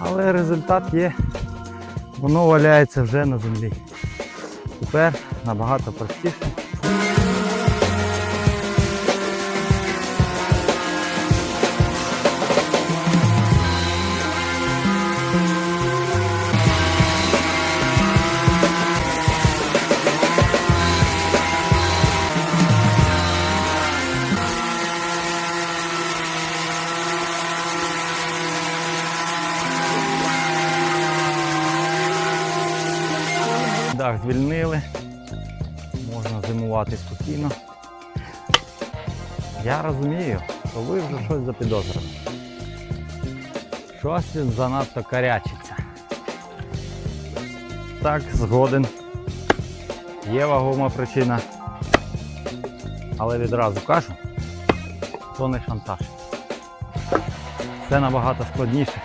Але результат є. Воно валяється вже на землі. Тепер набагато простіше. Дах звільнили. Можна зимувати спокійно. Я розумію, що ви вже щось запідозрили. Щось він занадто карячиться. Так, згоден. Є вагома причина. Але відразу кажу, то не шантаж. Це набагато складніше.